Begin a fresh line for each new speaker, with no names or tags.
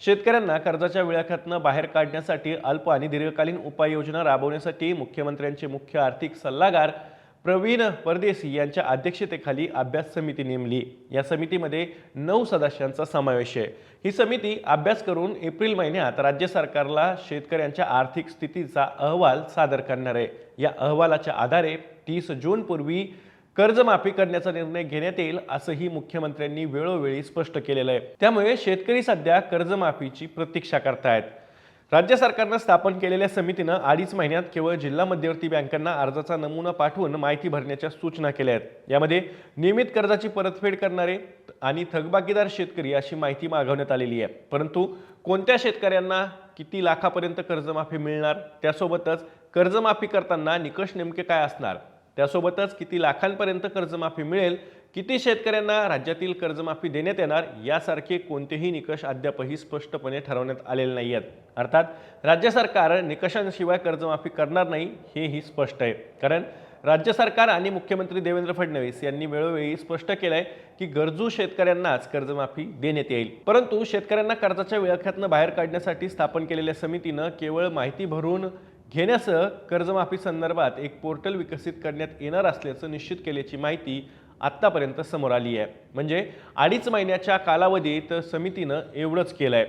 शेतकऱ्यांना कर्जाच्या विळख्यातनं बाहेर काढण्यासाठी अल्प आणि दीर्घकालीन उपाययोजना राबवण्यासाठी मुख्यमंत्र्यांचे मुख्य आर्थिक सल्लागार प्रवीण परदेशी यांच्या अध्यक्षतेखाली अभ्यास समिती नेमली. या समितीमध्ये नऊ सदस्यांचा समावेश आहे. ही समिती अभ्यास करून एप्रिल महिन्यात राज्य सरकारला शेतकऱ्यांच्या आर्थिक स्थितीचा अहवाल सादर करणार आहे. या अहवालाच्या आधारे तीस जूनपूर्वी कर्जमाफी करण्याचा निर्णय घेण्यात येईल असंही मुख्यमंत्र्यांनी वेळोवेळी स्पष्ट केलेलं आहे. त्यामुळे शेतकरी सध्या कर्जमाफीची प्रतीक्षा करतायत. राज्य सरकारनं स्थापन केलेल्या समितीनं अडीच महिन्यात केवळ जिल्हा मध्यवर्ती बँकांना अर्जाचा नमुना पाठवून माहिती भरण्याच्या सूचना केल्या आहेत. यामध्ये नियमित कर्जाची परतफेड करणारे आणि थकबाकीदार शेतकरी अशी माहिती मागवण्यात आलेली आहे. परंतु कोणत्या शेतकऱ्यांना किती लाखापर्यंत कर्जमाफी मिळणार? त्यासोबतच कर्जमाफी करताना निकष नेमके काय असणार? त्यासोबतच किती लाखांपर्यंत कर्जमाफी मिळेल किती शेतकऱ्यांना राज्यातील कर्जमाफी देण्यात येणार यासारखे कोणतेही निकष अद्यापही स्पष्टपणे ठरवण्यात आलेले नाही आहेत अर्थात राज्य सरकार निकषांशिवाय कर्जमाफी करणार नाही हेही स्पष्ट आहे. कारण राज्य सरकार आणि मुख्यमंत्री देवेंद्र फडणवीस यांनी वेळोवेळी स्पष्ट केलंय की गरजू शेतकऱ्यांनाच कर्जमाफी देण्यात येईल. परंतु शेतकऱ्यांना कर्जाच्या विळख्यातनं बाहेर काढण्यासाठी स्थापन केलेल्या समितीनं केवळ माहिती भरून घेण्यासह कर्जमाफी संदर्भात एक पोर्टल विकसित करण्यात येणार असल्याचं निश्चित केल्याची माहिती आत्तापर्यंत समोर आली आहे. म्हणजे अडीच महिन्याच्या कालावधीत समितीनं एवढंच केलं आहे